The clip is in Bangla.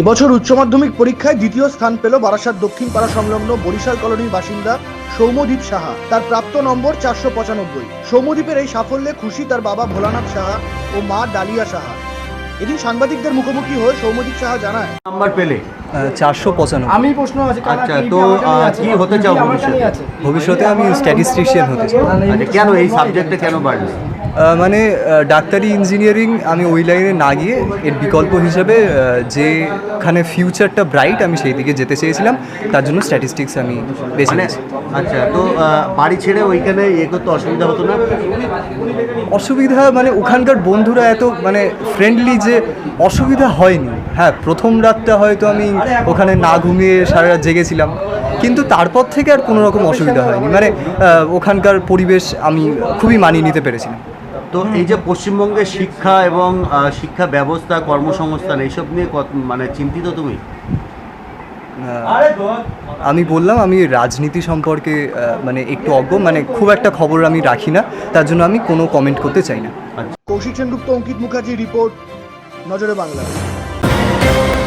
এবছর উচ্চ মাধ্যমিক পরীক্ষায় দ্বিতীয় স্থান পেল বারাসাত দক্ষিণ পাড়া সংলগ্ন বরিশাল কলোনির বাসিন্দা সৌম্যদীপ সাহা। তার প্রাপ্ত নম্বর চারশো পঁচানব্বই। সৌম্যদীপের এই সাফল্যে খুশি তার বাবা ভোলানাথ সাহা ও মা ডালিয়া সাহা। এদিন সাংবাদিকদের মুখোমুখি হয়ে সৌম্যদীপ সাহা জানায় নাম্বার পেলে? চারশো পঁচানব্বই। আমি প্রশ্ন আছে আচ্ছা, তো। কি হতে চাও ভবিষ্যতে? ভবিষ্যতে আমি স্ট্যাটিস্টিশিয়ান হতে চাই। আচ্ছা কেন এই সাবজেক্টে কেন বাড়লো মানে ডাক্তারি ইঞ্জিনিয়ারিং আমি ওই লাইনে না গিয়ে এর বিকল্প হিসেবে যেখানে ফিউচারটা ব্রাইট আমি সেই দিকে যেতে চেয়েছিলাম। তার জন্য স্ট্যাটিস্টিক্স আমি বেছে মানে নিয়েছি। আচ্ছা তো বাড়ি ছেড়ে ওইখানে ইয়ে করতে অসুবিধা হতো না? অসুবিধা মানে ওখানকার বন্ধুরা এত মানে ফ্রেন্ডলি যে অসুবিধা হয়নি। হ্যাঁ প্রথম রাতটা হয়তো আমি ওখানে না ঘুমিয়ে সারা রাত জেগেছিলাম। কিন্তু তারপর থেকে আর কোনো রকম অসুবিধা হয়নি। মানে ওখানকার পরিবেশ আমি খুবই মানিয়ে নিতে পেরেছিলাম। তো এই যে পশ্চিমবঙ্গের শিক্ষা এবং শিক্ষা ব্যবস্থা কর্মসংস্থান এইসব নিয়ে মানে চিন্তিত তুমি? আমি বললাম আমি রাজনীতি সম্পর্কে মানে একটু অজ্ঞ মানে খুব একটা খবর আমি রাখি না তার জন্য আমি কোনো কমেন্ট করতে চাই না। কৌশিক সেনগুপ্ত অঙ্কিত মুখার্জি রিপোর্ট নজরে বাংলা।